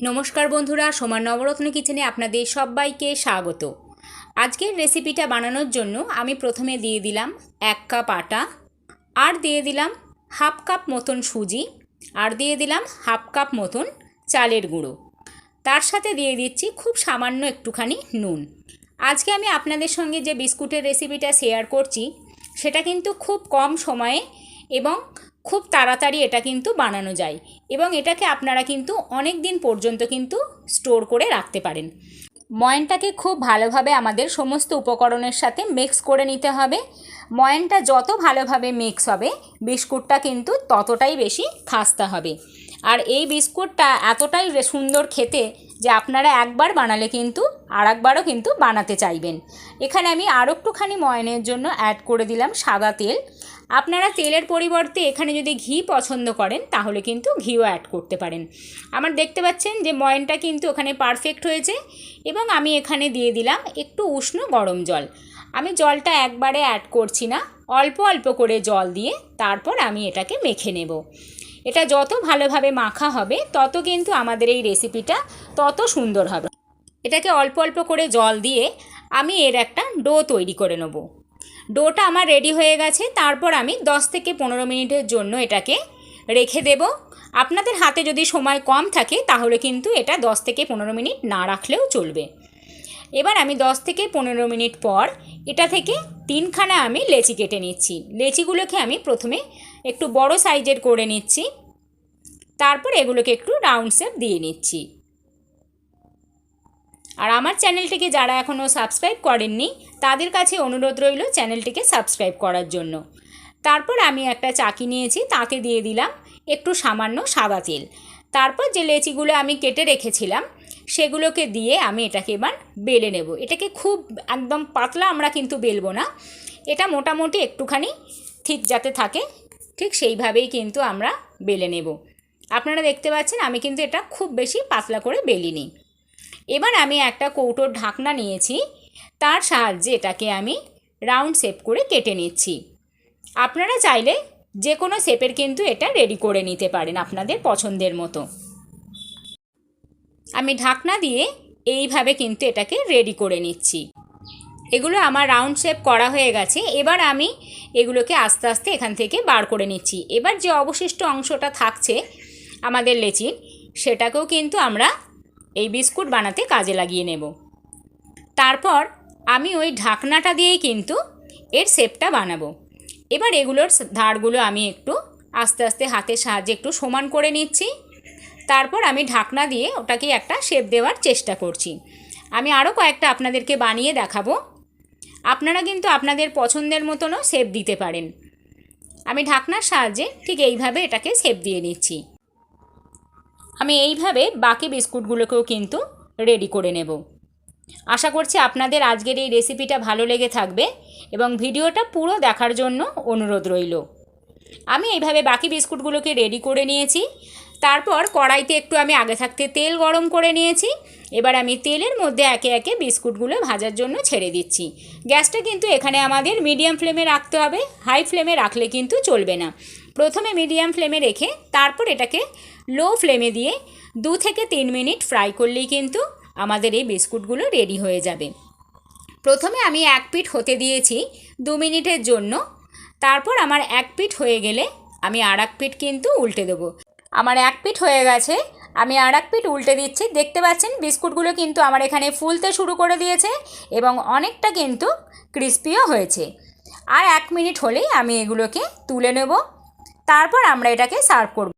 নমস্কার বন্ধুরা সমান নবরত্ন কিচেনে আপনাদের সবাইকে স্বাগত। আজকের রেসিপিটা বানানোর জন্য আমি প্রথমে দিয়ে দিলাম এক কাপ আটা, আর দিয়ে দিলাম হাফ কাপ মতন সুজি, আর দিয়ে দিলাম হাফ কাপ মতন চালের গুঁড়ো। তার সাথে দিয়ে দিচ্ছি খুব সামান্য একটুখানি নুন। আজকে আমি আপনাদের সঙ্গে যে বিস্কুটের রেসিপিটা শেয়ার করছি, সেটা কিন্তু খুব কম সময়ে এবং খুব তাড়াতাড়ি এটা কিন্তু বানানো যায় এবং এটাকে আপনারা কিন্তু অনেক দিন পর্যন্ত কিন্তু স্টোর করে রাখতে পারেন। ময়নটাকে খুব ভালোভাবে আমাদের সমস্ত উপকরণের সাথে মিক্স করে নিতে হবে। ময়নটা যত ভালোভাবে মিক্স হবে, বিস্কুটটা কিন্তু ততটাই বেশি খাস্তা হবে। আর এই বিস্কুটটা এতটাই সুন্দর খেতে যে আপনারা একবার বানালে কিন্তু আর একবারও কিন্তু বানাতে চাইবেন। এখানে আমি আরও একটুখানি ময়নের জন্য অ্যাড করে দিলাম সাদা তেল। আপনারা তেলের পরিবর্তে এখানে যদি ঘি পছন্দ করেন, তাহলে কিন্তু ঘিও অ্যাড করতে পারেন। আমার দেখতে পাচ্ছেন যে ময়নটা কিন্তু ওখানে পারফেক্ট হয়েছে এবং আমি এখানে দিয়ে দিলাম একটু উষ্ণ গরম জল। আমি জলটা একবারে অ্যাড করছি না, অল্প অল্প করে জল দিয়ে তারপর আমি এটাকে মেখে নেব। এটা যত ভালোভাবে মাখা হবে, তত কিন্তু আমাদের এই রেসিপিটা তত সুন্দর হবে। এটাকে অল্প অল্প করে জল দিয়ে আমি এর একটা ডো তৈরি করে নেব। ডোটা আমার রেডি হয়ে গেছে, তারপর আমি 10 থেকে পনেরো মিনিটের জন্য এটাকে রেখে দেব। আপনাদের হাতে যদি সময় কম থাকে, তাহলে কিন্তু এটা 10 থেকে পনেরো মিনিট না রাখলেও চলবে। এবার আমি 10 থেকে পনেরো মিনিট পর এটা থেকে তিনখানা আমি লেচি কেটে নিচ্ছি। লেচিগুলোকে আমি প্রথমে একটু বড় সাইজের করে নিচ্ছি, তারপর এগুলোকে একটু রাউন্ড শেপ দিয়ে নিচ্ছি। আর আমার চ্যানেলটিকে যারা এখনও সাবস্ক্রাইব করেননি, তাদের কাছে অনুরোধ রইল চ্যানেলটিকে সাবস্ক্রাইব করার জন্য। তারপর আমি একটা চাকি নিয়েছি তাতে দিয়ে দিলাম একটু সামান্য সাদা তেল। তারপর যে লেচিগুলো আমি কেটে রেখেছিলাম, সেগুলোকে দিয়ে আমি এটাকে এবার বেলে নেব। এটাকে খুব একদম পাতলা আমরা কিন্তু বেলবো না। এটা মোটামুটি একটুখানি ঠিক যাতে থাকে, ঠিক সেইভাবেই কিন্তু আমরা বেলে নেব। আপনারা দেখতে পাচ্ছেন আমি কিন্তু এটা খুব বেশি পাতলা করে বেলিনি। এবার আমি একটা কৌটোর ঢাকনা নিয়েছি, তার সাহায্যে এটাকে আমি রাউন্ড শেপ করে কেটে নিচ্ছি। আপনারা চাইলে যে কোনো শেপের কিন্তু এটা রেডি করে নিতে পারেন আপনাদের পছন্দের মতো। আমি ঢাকনা দিয়ে এইভাবে কিন্তু এটাকে রেডি করে নিচ্ছি। এগুলো আমার রাউন্ড শেপ করা হয়ে গেছে, এবার আমি এগুলোকে আস্তে আস্তে এখান থেকে বার করে নিচ্ছি। এবার যে অবশিষ্ট অংশটা থাকছে আমাদের লেচির সেটাকেও কিন্তু আমরা এই বিস্কুট বানাতে কাজে লাগিয়ে নেব। তারপর আমি ওই ঢাকনাটা দিয়েই কিন্তু এর শেপটা বানাবো। এবার এগুলোর ধারগুলো আমি একটু আস্তে আস্তে হাতের সাহায্যে একটু সমান করে নিচ্ছি। তারপর আমি ঢাকনা দিয়ে ওটাকে একটা শেপ দেওয়ার চেষ্টা করছি। আমি আরও কয়েকটা আপনাদেরকে বানিয়ে দেখাবো। আপনারা কিন্তু আপনাদের পছন্দের মতনও শেপ দিতে পারেন। আমি ঢাকনার সাহায্যে ঠিক এইভাবে এটাকে শেপ দিয়ে নিচ্ছি। আমি এইভাবে বাকি বিস্কুটগুলোকেও কিন্তু রেডি করে নেব। আশা করছি আপনাদের আজকের এই রেসিপিটা ভালো লেগে থাকবে এবং ভিডিওটা পুরো দেখার জন্য অনুরোধ রইল। আমি এইভাবে বাকি বিস্কুটগুলোকে রেডি করে নিয়েছি। তারপর কড়াইতে একটু আমি আগে থাকতে তেল গরম করে নিয়েছি। এবার আমি তেলের মধ্যে একে একে বিস্কুটগুলো ভাজার জন্য ছেড়ে দিচ্ছি। গ্যাসটা কিন্তু এখানে আমাদের মিডিয়াম ফ্লেমে রাখতে হবে। হাই ফ্লেমে রাখলে কিন্তু চলবে না। প্রথমে মিডিয়াম ফ্লেমে রেখে তারপর এটাকে লো ফ্লেমে দিয়ে দু থেকে তিন মিনিট ফ্রাই করলেই কিন্তু আমাদের এই বিস্কুটগুলো রেডি হয়ে যাবে। প্রথমে আমি এক পিঠ হতে দিয়েছি দু মিনিটের জন্য। তারপর আমার এক পিঠ হয়ে গেলে আমি আর এক পিঠ কিন্তু উল্টে দেবো। আমার এক পিঠ হয়ে গেছে। আমি আর এক পিঠ উল্টে দিচ্ছি। দেখতে পাচ্ছেন, বিস্কুটগুলো কিন্তু আমার এখানে ফুলতে শুরু করে দিয়েছে এবং অনেকটা কিন্তু ক্রিস্পিও হয়েছে। আর এক মিনিট হলেই আমি এগুলোকে তুলে নেব। তারপর আমরা এটাকে সার্ভ করব।